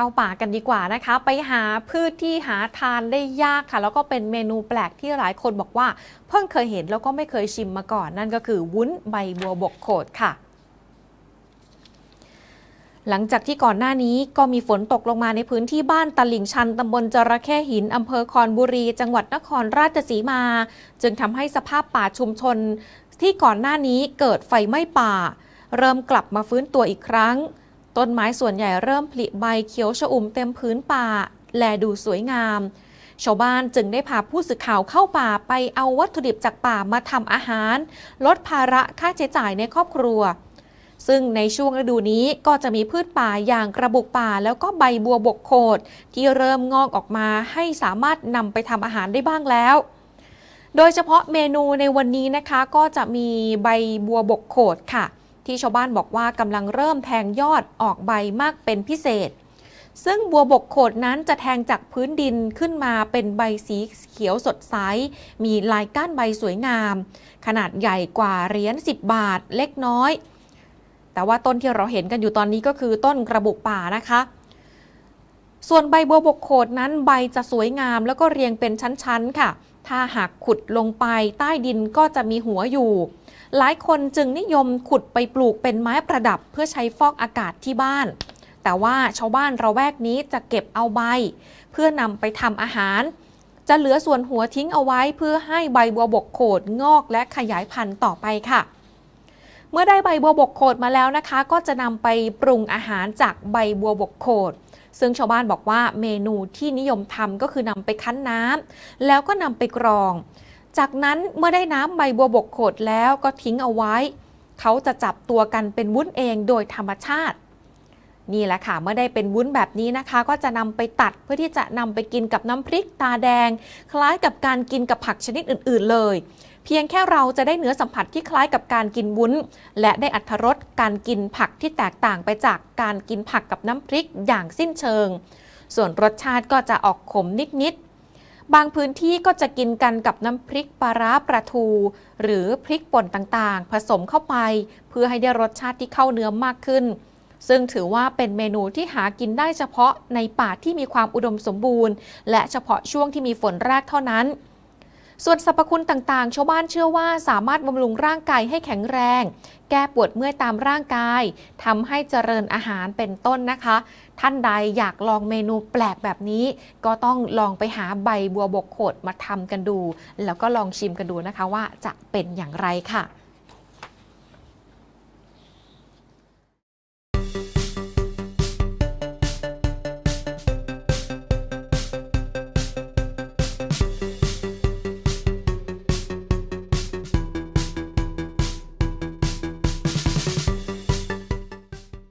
เข้าป่ากันดีกว่านะคะ ไปหาพืชที่หาทานได้ยากค่ะ แล้วก็เป็นเมนูแปลกที่หลายคนบอกว่า เพิ่งเคยเห็นแล้วก็ไม่เคยชิมมาก่อน นั่นก็คือวุ้นใบบัวบกโขดค่ะหลังจากที่ก่อนหน้านี้ก็มีฝนตกลงมาในพื้นที่บ้านตลิ่งชันตำบลจระเข้หินอำเภอคอนบุรี จังหวัดนครราชสีมา จึงทำให้สภาพป่าชุมชน ที่ก่อนหน้านี้เกิดไฟไหม้ป่า เริ่มกลับมาฟื้นตัวอีกครั้ง ต้นไม้ส่วนใหญ่เริ่มผลิใบเขียวชอุ่มเต็มพื้นป่า แลดูสวยงาม ชาวบ้านจึงได้พาผู้สื่อข่าวเข้าป่าไปเอาวัตถุดิบจากป่ามาทำอาหาร ลดภาระค่าใช้จ่ายในครอบครัว ซึ่งในช่วงฤดูนี้ก็จะมีพืชป่าอย่างกระบุกป่าแล้วก็ใบบัวบกโขดที่เริ่มงอกออกมาให้สามารถนำไปทำอาหารได้บ้างแล้วโดยเฉพาะเมนูในวันนี้นะคะก็จะมีใบบัวบกโขดค่ะ ที่ชาวบ้านบอกว่ากำลังเริ่มแทงยอดออกใบมากเป็นพิเศษ ซึ่งบัวบกโขดนั้นจะแทงจากพื้นดินขึ้นมาเป็นใบสีเขียวสดใส มีลายก้านใบสวยงาม ขนาดใหญ่กว่าเหรียญ10 บาทเล็กน้อย แต่ว่าต้นที่เราเห็นกันอยู่ตอนนี้ก็คือต้นกระบุกป่านะคะส่วนใบบัวบกโขดนั้นใบจะสวยงามแล้วก็เรียงเป็นชั้น ๆ ค่ะ ถ้าหากขุดลงไปใต้ดินก็จะมีหัวอยู่ หลายคนจึงนิยมขุดไปปลูกเป็นไม้ประดับเพื่อใช้ฟอกอากาศที่บ้าน แต่ว่าชาวบ้านระแวกนี้จะเก็บเอาใบ เพื่อนำไปทำอาหาร จะเหลือส่วนหัวทิ้งเอาไว้เพื่อให้ใบบัวบกโขดงอกและขยายพันธุ์ต่อไปค่ะ เมื่อได้ใบบัวบกโขดมาแล้วนะคะ ก็จะนำไปปรุงอาหารจากใบบัวบกโขดซึ่งชาวบ้านบอกว่าเมนูที่นิยมทำก็คือนำไปคั้นน้ำแล้วก็นำไปกรอง จากนั้นเมื่อได้น้ำใบบัวบกโขดแล้วก็ทิ้งเอาไว้ เขาจะจับตัวกันเป็นวุ้นเองโดยธรรมชาติ นี่แหละค่ะ เมื่อได้เป็นวุ้นแบบนี้นะคะ ก็จะนำไปตัดเพื่อที่จะนำไปกินกับน้ำพริกตาแดง คล้ายกับการกินกับผักชนิดอื่น ๆ เลย เพียงแค่เราจะได้เนื้อสัมผัสที่คล้ายกับการกินวุ้น และได้อัตรสการกินผักที่แตกต่างไปจากการกินผักกับน้ำพริกอย่างสิ้นเชิง ส่วนรสชาติก็จะออกขมนิดๆ บางพื้นที่ก็จะกินกันกับน้ำพริกปลาร้าปลาทู หรือพริกป่นต่างๆ ผสมเข้าไป เพื่อให้ได้รสชาติที่เข้าเนื้อมากขึ้น ซึ่งถือว่าเป็นเมนูที่หากินได้เฉพาะในป่าที่มีความอุดมสมบูรณ์ และเฉพาะช่วงที่มีฝนแรกเท่านั้น ส่วนสรรพคุณต่างๆ ชาวบ้านเชื่อว่าสามารถบำรุงร่างกายให้แข็งแรง แก้ปวดเมื่อยตามร่างกายทำให้เจริญอาหารเป็นต้นนะคะ ท่านใดอยากลองเมนูแปลกแบบนี้ ก็ต้องลองไปหาใบบัวบกโขดมาทำกันดู แล้วก็ลองชิมกันดูนะคะว่าจะเป็นอย่างไรค่ะ